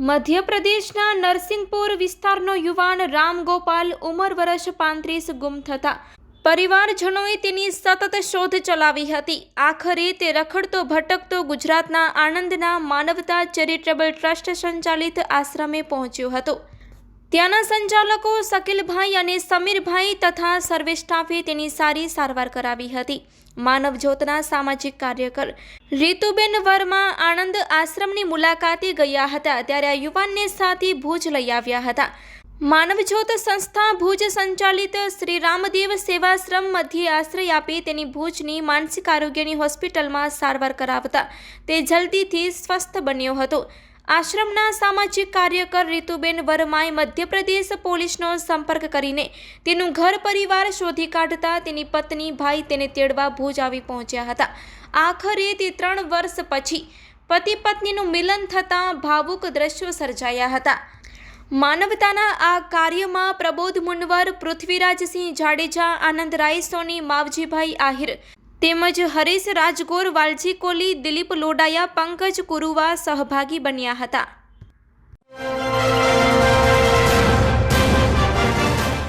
મધ્યપ્રદેશના નરસિંહપુર વિસ્તારનો યુવાન રામ ગોપાલ ઉંમર વર્ષ પાંત્રીસ ગુમ થતા. પરિવારજનોએ તેની સતત શોધ ચલાવી હતી. આખરે તે રખડતો, ભટકતો ગુજરાતના આણંદના માનવતા ચેરિટેબલ ટ્રસ્ટ સંચાલિત આશ્રમે પહોંચ્યો હતો. ત્યાંના સંચાલકો શકીલભાઈ અને સમીરભાઈ તથા સર્વે સ્ટાફે તેની સારી સારવાર કરાવી હતી. માનવજ્યોતના સામાજિક કાર્યકર રીતુબેન વર્મા આણંદ આશ્રમની મુલાકાતે ગયા હતા ત્યારે આ યુવાનને સાથે ભુજ લઈ આવ્યા હતા. માનવજ્યોત સંસ્થા ભુજ સંચાલિત શ્રી રામદેવ સેવાશ્રમ મધ્યે આશ્રય આપી તેની ભુજની માનસિક આરોગ્યની હોસ્પિટલમાં સારવાર કરાવતા તે જલ્દીથી સ્વસ્થ બન્યો હતો. આશ્રમના સામાજિક કાર્યકર રીતુબેન વર્માએ મધ્યપ્રદેશ પોલીસનો સંપર્ક કરીને તેનું ઘર પરિવાર શોધી કાઢતા તેની પત્ની ભાઈ તેને તેડવા ભુજ આવી પહોંચ્યા હતા. આખરે તે ત્રણ વર્ષ પછી પતિ પત્નીનું મિલન થતાં ભાવુક દ્રશ્યો સર્જાયા હતા. માનવતાના આ કાર્યમાં પ્રબોધ મુનવર, પૃથ્વીરાજસિંહ જાડેજા, આનંદ રાય સોની માવજીભાઈ આહિર તેમજ હરેશ રાજગોર વાલજી કોલી દિલીપ લોડાયા પંકજ કુરુવા સહભાગી બન્યા હતા.